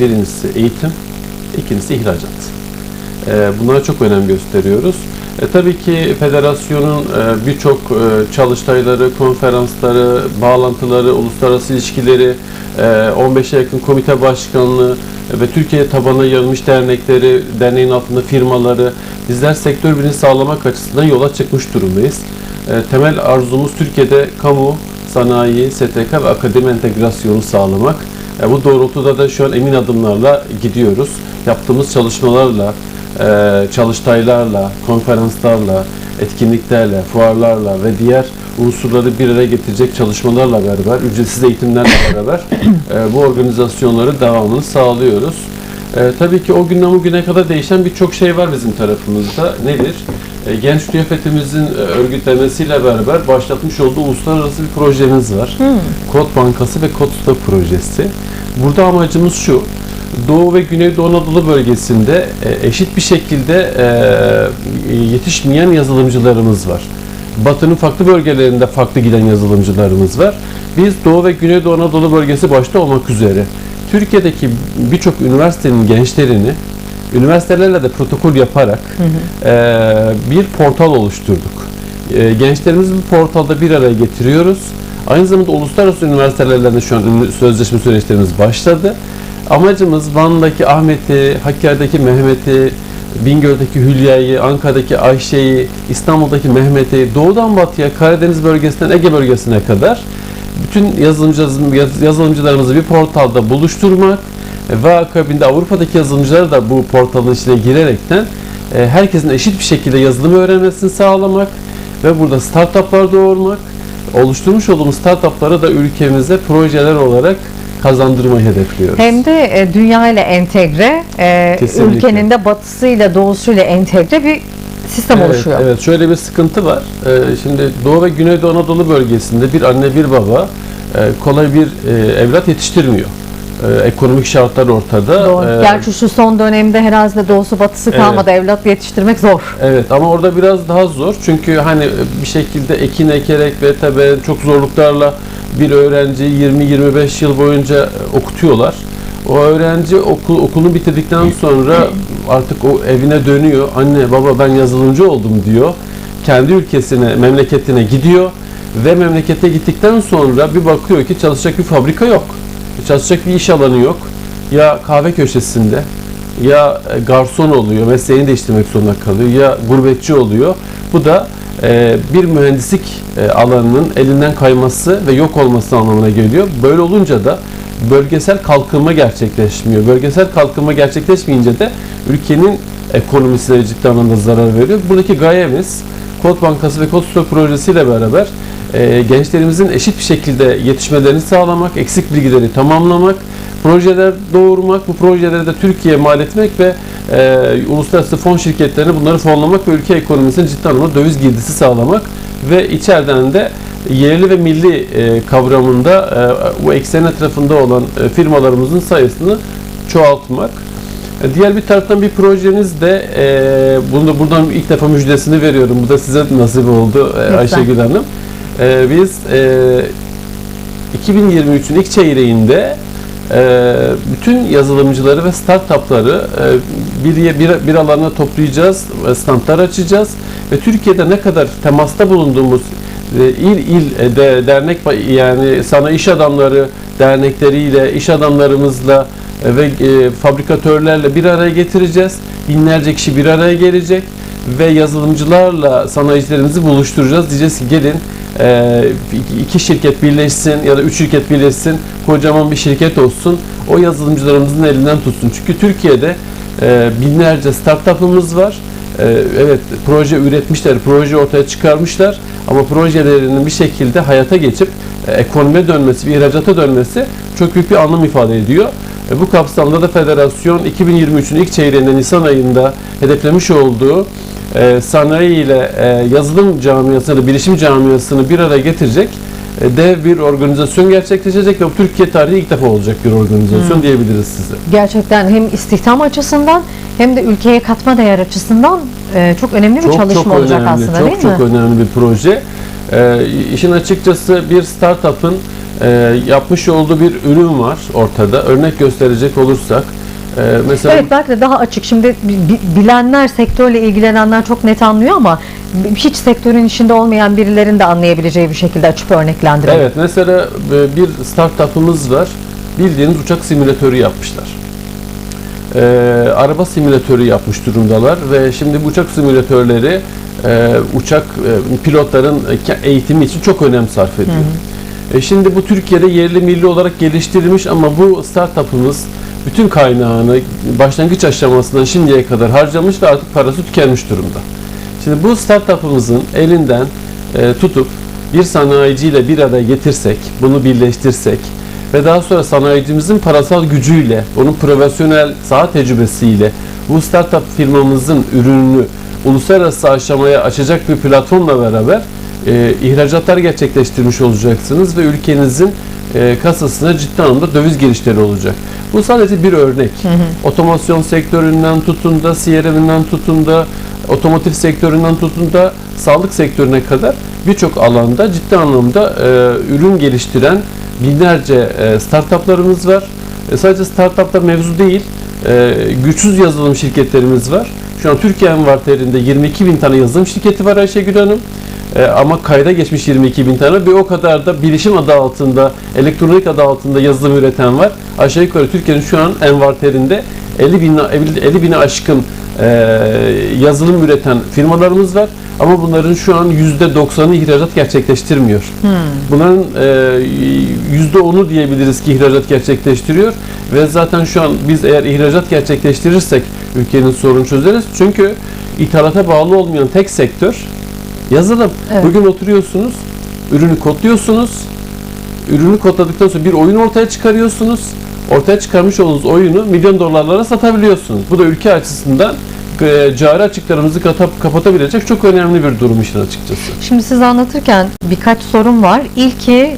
Birincisi eğitim, ikincisi ihracat. Ee, Bunlara çok önem gösteriyoruz. E, tabii ki federasyonun e, birçok e, çalıştayları, konferansları, bağlantıları, uluslararası ilişkileri, e, 15'e yakın komite başkanlığı e, ve Türkiye tabana yayılmış dernekleri, derneğin altında firmaları, bizler sektör birini sağlamak açısından yola çıkmış durumdayız. E, Temel arzumuz Türkiye'de kamu, sanayi, STK ve akademi entegrasyonu sağlamak. E, Bu doğrultuda da şu an emin adımlarla gidiyoruz. Yaptığımız çalışmalarla, e, çalıştaylarla, konferanslarla, etkinliklerle, fuarlarla ve diğer unsurları bir araya getirecek çalışmalarla beraber, ücretsiz eğitimlerle beraber e, bu organizasyonları devamını sağlıyoruz. E, tabii ki o günden bugüne kadar değişen birçok şey var bizim tarafımızda. Nedir? E, Genç Tüyafetimizin e, örgütlemesiyle beraber başlatmış olduğu uluslararası bir projemiz var. Kod Bankası ve Kod Usta projesi. Burada amacımız şu, Doğu ve Güneydoğu Anadolu bölgesinde e, eşit bir şekilde e, yetişmeyen yazılımcılarımız var. Batı'nın farklı bölgelerinde farklı giden yazılımcılarımız var. Biz Doğu ve Güneydoğu Anadolu bölgesi başta olmak üzere Türkiye'deki birçok üniversitenin gençlerini üniversitelerle de protokol yaparak e, bir portal oluşturduk. E, gençlerimizi bu portalda bir araya getiriyoruz. Aynı zamanda uluslararası üniversitelerle de şu an sözleşme süreçlerimiz başladı. Amacımız Van'daki Ahmet'i, Hakkari'deki Mehmet'i, Bingöl'deki Hülya'yı, Ankara'daki Ayşe'yi, İstanbul'daki Mehmet'i, doğudan batıya, Karadeniz bölgesinden Ege bölgesine kadar bütün yazılımcı, yaz- yazılımcılarımızı bir portalda buluşturmak ve akabinde Avrupa'daki yazılımcıları da bu portalın içine girerekten e, herkesin eşit bir şekilde yazılımı öğrenmesini sağlamak ve burada startuplar doğurmak, oluşturmuş olduğumuz startupları da ülkemize projeler olarak kazandırmayı hedefliyoruz. Hem de e, dünya ile entegre, e, Kesinlikle. ülkenin de batısıyla doğusuyla entegre bir sistem Evet, oluşuyor. evet, şöyle bir sıkıntı var. Ee, şimdi Doğu ve Güneydoğu Anadolu bölgesinde bir anne bir baba e, kolay bir e, evlat yetiştirmiyor. E, ekonomik şartlar ortada. Doğru. E, Gerçi şu son dönemde herhalde doğusu batısı Evet. kalmadı. Evlat yetiştirmek zor. Evet ama orada biraz daha zor. Çünkü hani bir şekilde ekin ekerek ve tabi çok zorluklarla bir öğrenciyi 20-25 yıl boyunca okutuyorlar. O öğrenci okul, okulunu bitirdikten sonra artık o evine dönüyor. Anne baba ben yazılımcı oldum diyor. Kendi ülkesine, memleketine gidiyor ve memlekete gittikten sonra bir bakıyor ki çalışacak bir fabrika yok. Çalışacak bir iş alanı yok. Ya kahve köşesinde ya e, garson oluyor, mesleğini değiştirmek zorunda kalıyor ya gurbetçi oluyor. Bu da e, bir mühendislik e, alanının elinden kayması ve yok olması anlamına geliyor. Böyle olunca da bölgesel kalkınma gerçekleşmiyor. Bölgesel kalkınma gerçekleşmeyince de ülkenin ekonomisine ciddi anlamda zarar veriyor. Buradaki gayemiz Kod Bankası ve Kod Store projesiyle beraber e, gençlerimizin eşit bir şekilde yetişmelerini sağlamak, eksik bilgileri tamamlamak, projeler doğurmak, bu projeleri de Türkiye'ye mal etmek ve e, uluslararası fon şirketlerine bunları fonlamak ve ülke ekonomisine ciddi anlamda döviz girdisi sağlamak ve içeriden de yerli ve milli e, kavramında e, bu eksen etrafında olan e, firmalarımızın sayısını çoğaltmak. E, Diğer bir taraftan bir projemiz de e, bunu da buradan ilk defa müjdesini veriyorum. Bu da size nasip oldu e, Lütfen. Ayşegül Hanım. E, biz e, 2023'ün ilk çeyreğinde e, bütün yazılımcıları ve startupları e, bir, bir, bir alana toplayacağız, standlar açacağız ve Türkiye'de ne kadar temasta bulunduğumuz il il e, de, dernek yani sana iş adamları dernekleriyle, iş adamlarımızla e, ve e, fabrikatörlerle bir araya getireceğiz. Binlerce kişi bir araya gelecek ve yazılımcılarla sanayicilerimizi buluşturacağız. Diyeceğiz ki gelin iki şirket birleşsin ya da üç şirket birleşsin, kocaman bir şirket olsun. O yazılımcılarımızın elinden tutsun. Çünkü Türkiye'de binlerce startup'ımız var. E, evet proje üretmişler, proje ortaya çıkarmışlar ama projelerinin bir şekilde hayata geçip e, ekonomiye dönmesi, bir ihracata dönmesi çok büyük bir anlam ifade ediyor. E, bu kapsamda da federasyon 2023'ün ilk çeyreğinde Nisan ayında hedeflemiş olduğu e, sanayi ile yazılım camiasını, bilişim camiasını bir araya getirecek e, dev bir organizasyon gerçekleşecek ve bu Türkiye tarihi ilk defa olacak bir organizasyon diyebiliriz size. Gerçekten hem istihdam açısından hem de ülkeye katma değer açısından e, çok önemli bir çalışma olacak aslında çok değil çok mi? önemli bir proje. Ee, işin açıkçası bir startup'ın e, yapmış olduğu bir ürün var ortada. Örnek gösterecek olursak e, mesela Evet belki de daha açık. Şimdi bi- bi- bilenler, sektörle ilgilenenler çok net anlıyor ama hiç sektörün içinde olmayan birilerin de anlayabileceği bir şekilde açıp örneklendirelim. Evet mesela e, bir startup'ımız var. Bildiğiniz uçak simülatörü yapmışlar. Ee, araba simülatörü yapmış durumdalar ve şimdi bu uçak simülatörleri e, uçak e, pilotların eğitimi için çok önem sarf ediyor. E, şimdi bu Türkiye'de yerli milli olarak geliştirilmiş ama bu startup'ımız bütün kaynağını başlangıç aşamasından şimdiye kadar harcamış ve artık parası tükenmiş durumda. Şimdi bu startup'ımızın elinden e, tutup bir sanayiciyle bir araya getirsek, bunu birleştirsek ve daha sonra sanayicimizin parasal gücüyle, onun profesyonel saha tecrübesiyle bu startup firmamızın ürününü uluslararası aşamaya açacak bir platformla beraber e, ihracatlar gerçekleştirmiş olacaksınız ve ülkenizin e, kasasına ciddi anlamda döviz girişleri olacak. Bu sadece bir örnek. Otomasyon sektöründen tutun da, CRM'inden tutun da, otomotiv sektöründen tutun da sağlık sektörüne kadar birçok alanda ciddi anlamda e, ürün geliştiren binlerce e, startuplarımız var. E, sadece startuplar mevzu değil, e, güçsüz yazılım şirketlerimiz var. Şu an Türkiye envanterinde 22 bin tane yazılım şirketi var Ayşegül Hanım. E, ama kayda geçmiş 22 bin tane ve o kadar da bilişim adı altında, elektronik adı altında yazılım üreten var. Aşağı yukarı Türkiye'nin şu an envanterinde 50 bin 50 bini aşkın yazılım üreten firmalarımız var. Ama bunların şu an %90'ı ihracat gerçekleştirmiyor. Bunların e, %10'u diyebiliriz ki ihracat gerçekleştiriyor. Ve zaten şu an biz eğer ihracat gerçekleştirirsek ülkenin sorunu çözeriz. Çünkü ithalata bağlı olmayan tek sektör yazılım. Evet. Bugün oturuyorsunuz, ürünü kodluyorsunuz. Ürünü kodladıktan sonra bir oyun ortaya çıkarıyorsunuz. Ortaya çıkarmış olduğunuz oyunu milyon dolarlara satabiliyorsunuz. Bu da ülke açısından e, cari açıklarımızı kata- kapatabilecek çok önemli bir durum işin açıkçası. Şimdi siz anlatırken birkaç sorun var. İlki